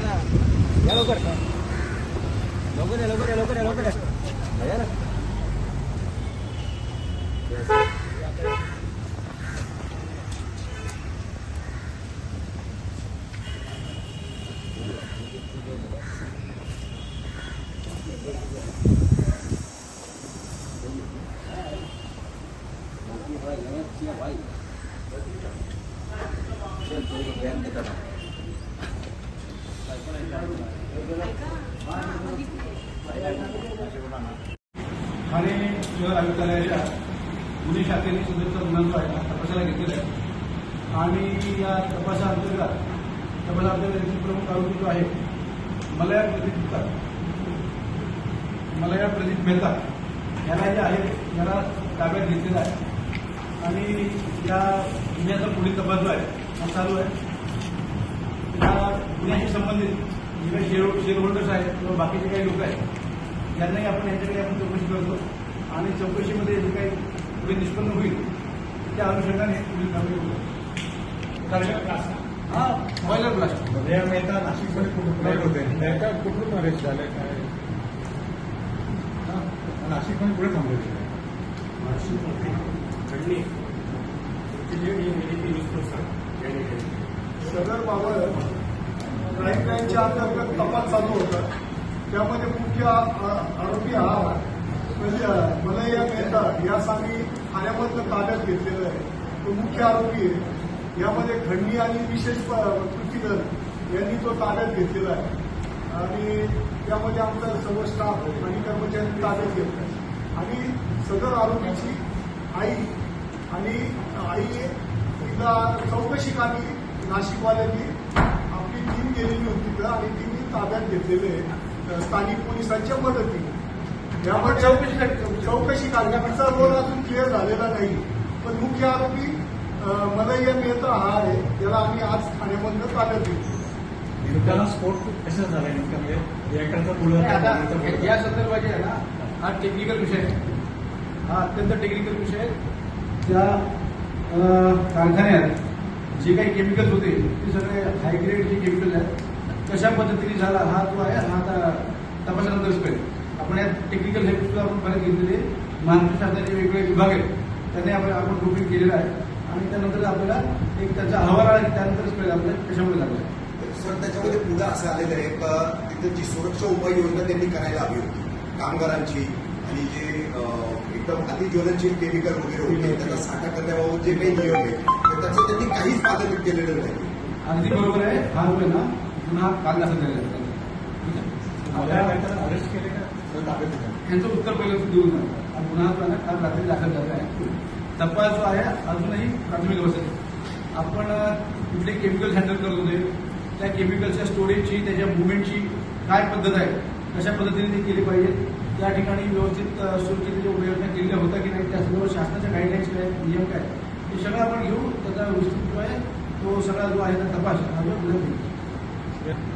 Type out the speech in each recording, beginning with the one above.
ना या लवकर लवकर या लवकर या लवकर या लवकर या ना Thank you. ठाणे शहर आयुक्तालयाच्या गुन्हे शाखेने सदरचा गुन्हा आहे तपासाला घेतलेला आहे. आणि या तपासाअंतर्गत तपासाअंतर्गत याचे प्रमुख आरोपी जो आहे मलया प्रदीप गुप्ता. मलया प्रदीप मेहता. याला जे आहे याला ताब्यात घेतलेला आहे. आणि या गुन्ह्याचा पुढील तपास जो आहे हा चालू आहे. या गुन्ह्याशी संबंधित जे काही शेअर शेअर होल्डर्स आहेत किंवा बाकीचे काही लोक आहेत यांनाही आपण यांच्याकडे आपण चौकशी करतो. आणि चौकशीमध्ये जे काही पुढे निष्पन्न होईल त्या अनुषंगाने पुढील कारवाई होईल कारण हा बॉयलर ब्लास्ट उदया मेहता नाशिकमध्ये कुठून फ्लाईट होते त्या कुठून अरेस्ट झाले? काय? नाशिकमध्ये पुढे थांबले होते? सदर बाबत ब्रँचच्या अंतर्गत तपास चालू होता. त्यामध्ये मुख्य आरोपी हा म्हणजे मलया मेहता यासाठी ठाण्यामधलं ताब्यात घेतलेलं आहे. तो मुख्य आरोपी आहे. यामध्ये खंडी आणि विशेष प- यांनी तो ताब्यात घेतलेला आहे. आणि त्यामध्ये आमचा सर्व स्टाफ आणि कर्मचारी ताब्यात घेतला आहे आणि सदर आरोपीची आई आणि आई तिला चौकशी कामी नाशिकवाल्यांनी आपली टीम गेलेली होती तिथं आणि तिने ताब्यात घेतलेले आहे, स्थानिक पोलिसांच्या मदतीने. यामुळे चौकशी चौकशी. काढण्याचा रोल अजून क्लिअर झालेला नाही. पण मुख्य आरोपी मलय्या मेहता हा आहे त्याला आम्ही आज ठाण्यामधनं ताब्यात घेतलं नेमका स्फोट कसं झाला नेमका म्हणजे या संदर्भात जे आहे ना हा टेक्निकल विषय आहे. हा अत्यंत टेक्निकल विषय आहे. त्या कारखान्यात जे काही केमिकल्स होते ते सगळे हायग्रेड जे केमिकल आहेत कशा पद्धतीने झाला हा जो आहे हा आता तपासानंतरच कळेल. आपण या टेक्निकल हेल्प सुद्धा आपण परत घेतलेले महाराष्ट्र शासनाचे वेगवेगळे विभाग आहेत. त्यांनी आपण आपण ग्रुपिंग केलेलं आहे. आणि त्यानंतर आपल्याला एक त्याचा अहवाल आला की त्यानंतरच कळेल आपल्याला कशामुळे लागला सर त्याच्यामध्ये पुढे असं आलेलं आहे का तिथं जी सुरक्षा उपाययोजना त्यांनी करायला हवी होती कामगारांची आणि जे एकदम अतिज्वलनशील केमिकल वगैरे होते त्याचा साठा करण्याबाबत जे काही नियम आहे तर त्याचं त्यांनी काहीच पालन केलेलं नाही. अगदी बरोबर आहे. हा आहे ना पुन्हा काल दाखल झालेला यांचं उत्तर पहिलं देऊ नका हा पुन्हा काल रात्री दाखल झाला आहे. तपास जो आहे अजूनही प्राथमिक अवस्थेत आहे. आपण कुठले केमिकल्स हँडल करत होते? त्या केमिकलच्या स्टोरेजची त्याच्या मुवमेंटची काय पद्धत आहे? कशा पद्धतीने ते केली पाहिजे? त्या ठिकाणी व्यवस्थित अं, सुरक्षितेच्या उपाययोजना केलेल्या होत्या की नाही? त्या संदर्भात शासनाच्या गाईडलाईन्स काय नियम काय आहेत, हे सगळं आपण घेऊ त्याचा आहे तो सगळा जो आहे ना तपास हा जो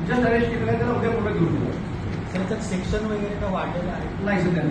उद्या आहे त्याला उद्या पुढे घेऊन त्याच्यात सेक्शन वगैरे का वाढलेलं आहे? नाही सध्या